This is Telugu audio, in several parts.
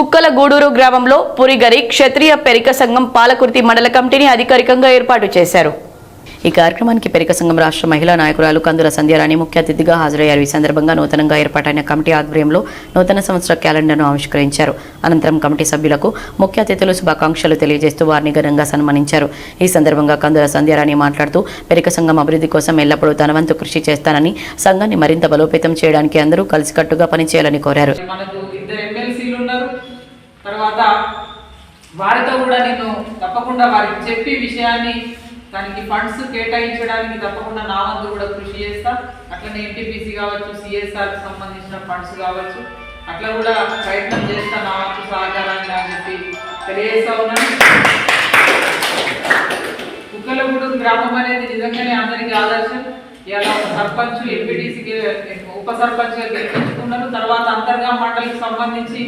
కుక్కల గూడూరు గ్రామంలో పురిగరి క్షత్రియ పెరిక సంఘం పాలకుర్తి మండల కమిటీని అధికారికంగా ఏర్పాటు చేశారు. ఈ కార్యక్రమానికి పెరిక సంఘం రాష్ట్ర మహిళా నాయకురాలు కందుల సంధ్యారాణి ముఖ్య అతిథిగా హాజరయ్యారు. ఈ సందర్భంగా నూతనంగా ఏర్పాటైన కమిటీ ఆధ్వర్యంలో నూతన సంవత్సర క్యాలెండర్ను ఆవిష్కరించారు. అనంతరం కమిటీ సభ్యులకు ముఖ్య అతిథులు శుభాకాంక్షలు తెలియజేస్తూ వారిని ఘనంగా సన్మానించారు. ఈ సందర్భంగా కందుల సంధ్యారాణి మాట్లాడుతూ పెరిక సంఘం అభివృద్ధి కోసం ఎల్లప్పుడూ తనవంతు కృషి చేస్తానని సంఘాన్ని మరింత బలోపేతం చేయడానికి అందరూ కలిసికట్టుగా పనిచేయాలని కోరారు మనకు ఇద్దరు ఎమ్మెల్సీలు ఉన్నారు తర్వాత వారితో కూడా నేను తప్పకుండా వారికి చెప్పి విషయాన్ని దానికి ఫండ్స్ కేటాయించడానికి తప్పకుండా నా వంతు కూడా కృషి చేస్తా. అట్లనే ఎన్టీపీసీ కావచ్చు సిఎస్ఆర్ సంబంధించిన ఫండ్స్ కావచ్చు. అట్లా కూడా ప్రయత్నం చేస్తా నా వంతు సహకారాన్ని అని చెప్పి తెలియజేస్తా ఉన్నాను. కుక్కలగూడూరు గ్రామం అనేది నిజంగానే అందరికీ ఆదర్శం. ఇలా సర్పంచ్ ఎంపీటీసీకి ఉప సర్పంచ్ గెలిపించుకున్నారు. తర్వాత అంతర్గా మండలికి సంబంధించి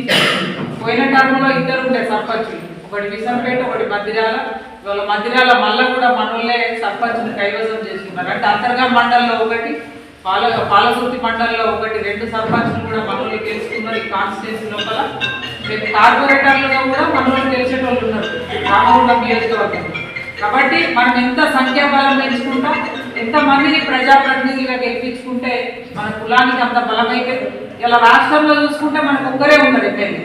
పోయిన టర్మ్లో ఇద్దరు ఉండే సర్పంచులు. ఒకటి విసంపేట ఒకటి మధ్యరాల ఇవాళ మధ్యరాల మళ్ళా కూడా మనోళ్ళే సర్పంచ్ని కైవసం చేసుకున్నారు. అంటే అంతర్గా మండల్లో ఒకటి పాల పాలసుర్తి మండల్లో ఒకటి రెండు సర్పంచ్లు కూడా మనోళ్ళు గెలుచుకున్నారు ఈ కాన్స్టిట్యూన్సీ లోపల. రేపు కార్పొరేటర్లుగా కూడా మనోళ్ళు గెలిచేటోళ్ళు ఉన్నారు. రామగుండం నియోజకవర్గం కాబట్టి మనం ఎంత సంఖ్యాబలం పెంచుకుంటాం ఎంతమందిని ప్రజాప్రతినిధులుగా గెలిపించుకుంటే మన కులానికి అంత బలమైతే? ఇలా రాష్ట్రంలో చూసుకుంటే మనకు ఒక్కరే ఉన్నారు ఎమ్మెల్యే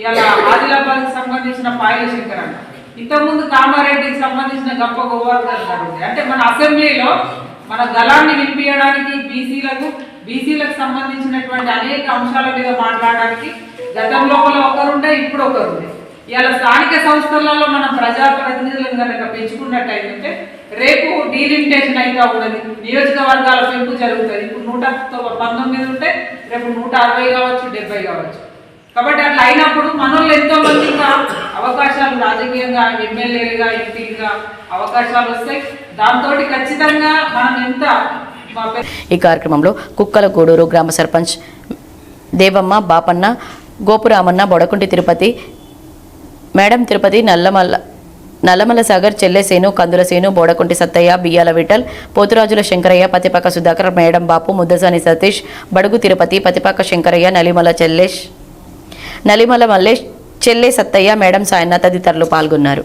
ఇలా ఆదిలాబాద్కి సంబంధించిన పాయల శంకర్ అన్న ఇంతకుముందు కామారెడ్డికి సంబంధించిన గొప్ప గోవర్ధన్ గారు అంటే మన అసెంబ్లీలో మన గలాన్ని వినిపించడానికి బీసీలకు బీసీలకు సంబంధించినటువంటి అనేక అంశాల మీద మాట్లాడడానికి గతం లోపల ఒకరుండే ఇప్పుడు ఒకరుండే ఇవాళ స్థానిక సంస్థలలో మనం ప్రజాప్రతినిధులను కనుక పెంచుకున్నట్టయితే రేపు డీలిమిటేషన్ అయితే ఉండదు నియోజకవర్గాల పెంపు జరుగుతుంది. ఇప్పుడు నూట పంతొమ్మిది ఉంటే రేపు నూట అరవై కావచ్చు డెబ్బై కావచ్చు. కాబట్టి అట్లా అయినప్పుడు మనల్ని ఎంతో మంది ఇంకా అవకాశాలు రాజకీయంగా ఎమ్మెల్యేలుగా ఎంపీలుగా అవకాశాలు వస్తాయి దాంతో ఖచ్చితంగా మనం ఎంత ఈ కార్యక్రమంలో కుక్కల గూడూరు గ్రామ సర్పంచ్ దేవమ్మ బాపన్న గోపురామన్న బొడకుంటి తిరుపతి మేడం తిరుపతి నల్లమల్ల నల్లమల్ల సాగర్ చెల్లెసేను కందులసేను బోడకుంటి సత్తయ్య బియ్యాల విఠల్ పోతురాజుల శంకరయ్య పతిపాక సుధాకర్ మేడం బాపు ముద్దసాని సతీష్ బడుగు తిరుపతి పతిపాక శంకరయ్య నలిమల చెల్లేష్ నలిమల మల్లేష్ చెల్లె సత్తయ్య మేడం సాయన్న తదితరులు పాల్గొన్నారు.